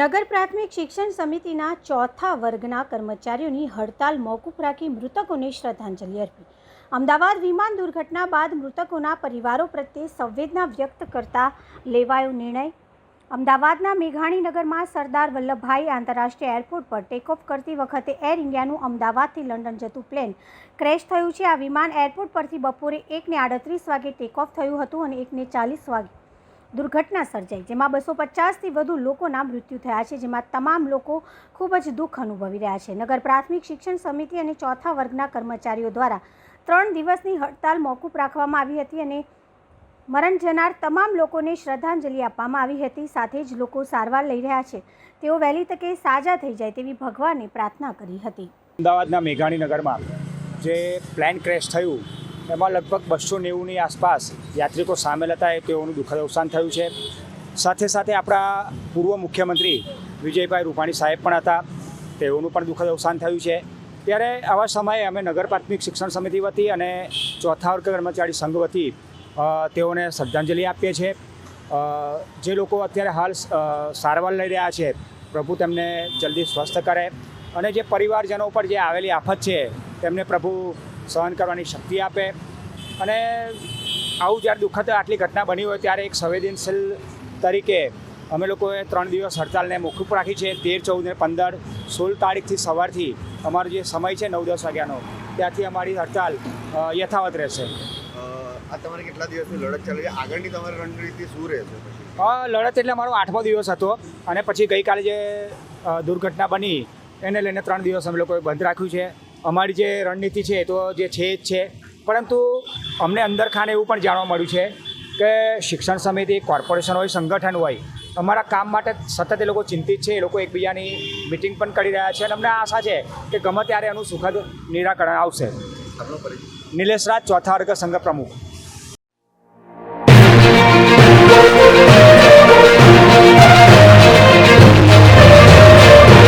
નગર પ્રાથમિક શિક્ષણ સમિતિના ચોથા વર્ગના કર્મચારીઓની હડતાલ મોકૂફ રાખી મૃતકોને શ્રદ્ધાંજલિ અર્પી. અમદાવાદ વિમાન દુર્ઘટના બાદ મૃતકોના પરિવારો પ્રત્યે સંવેદના વ્યક્ત કરતા લેવાયો નિર્ણય. અમદાવાદના મેઘાણીનગરમાં સરદાર વલ્લભભાઈ આંતરરાષ્ટ્રીય એરપોર્ટ પર ટેકઓફ કરતી વખતે એર ઇન્ડિયાનું અમદાવાદથી લંડન જતું પ્લેન ક્રેશ થયું છે. આ વિમાન એરપોર્ટ પરથી બપોરે એકને આડત્રીસ વાગે ટેકઓફ થયું હતું અને એકને ચાલીસ વાગે દુર્ઘટના સર્જાઈ, જેમાં બસો પચાસથી વધુ લોકોના મૃત્યુ થયા છે, જેમાં તમામ લોકો ખૂબ જ દુઃખ અનુભવી રહ્યા છે. નગર પ્રાથમિક શિક્ષણ સમિતિ અને ચોથા વર્ગના કર્મચારીઓ દ્વારા ત્રણ દિવસની હડતાલ મોકૂફ રાખવામાં આવી હતી અને મરણ જનાર તમામ લોકોને શ્રદ્ધાંજલિ આપવામાં આવી હતી. સાથે જ લોકો સારવાર લઈ રહ્યા છે. તેઓ વહેલી તકે સાજા થઈ જાય તેવી ભગવાને પ્રાર્થના કરી હતી. અમદાવાદના મેઘાણીનગરમાં જે પ્લેન ક્રેશ થયું એમાં લગભગ બસો નેવુંની આસપાસ યાત્રિકો સામેલ હતા, એ તેઓનું દુઃખદ અવસાન થયું છે. સાથે સાથે આપણા પૂર્વ મુખ્યમંત્રી વિજયભાઈ રૂપાણી સાહેબ પણ હતા, તેઓનું પણ દુઃખદ અવસાન થયું છે. ત્યારે આવા સમયે અમે નગર પ્રાથમિક શિક્ષણ સમિતિ વતી અને ચોથા વર્ગ કર્મચારી સંઘ વતી તેઓને શ્રદ્ધાંજલિ આપીએ છીએ. જે લોકો અત્યારે હાલ સારવાર લઈ રહ્યા છે, પ્રભુ તેમને જલ્દી સ્વસ્થ કરે. અને જે પરિવારજનો ઉપર જે આવેલી આફત છે, તેમને પ્રભુ સહન કરવાની શક્તિ આપે. અને આવું જ્યારે દુઃખદ આટલી ઘટના બની હોય ત્યારે એક સંવેદનશીલ તરીકે અમે લોકોએ ત્રણ દિવસ હડતાલને મોકૂફ રાખી છે. તેર ચૌદ ને પંદર સોળ તારીખથી સવારથી અમારો જે સમય છે નવ દસ વાગ્યાનો ત્યાંથી અમારી હડતાલ યથાવત રહેશે. આ તમારે કેટલા દિવસની લડત ચાલે છે? આગળની તમારી રણનીતિ શું રહેશે લડત એટલે મારો આઠમો દિવસ હતો અને પછી ગઈકાલે જે દુર્ઘટના બની એને લઈને ત્રણ દિવસ અમે લોકોએ બંધ રાખ્યું છે. અમારી જે રણનીતિ છે એ તો જે છે જ છે. પરંતુ અમને અંદર ખાને એવું પણ જાણવા મળ્યું છે કે શિક્ષણ સમિતિ કોર્પોરેશન હોય સંગઠન હોય અમારા કામ માટે સતત એ લોકો ચિંતિત છે એ લોકો એકબીજાની મિટિંગ પણ કરી રહ્યા છે અને અમને આશા છે કે ગમે ત્યારે એનું સુખદ નિરાકરણ આવશે. નિલેશ રાજ ચોથા વર્ગ સંઘ પ્રમુખ.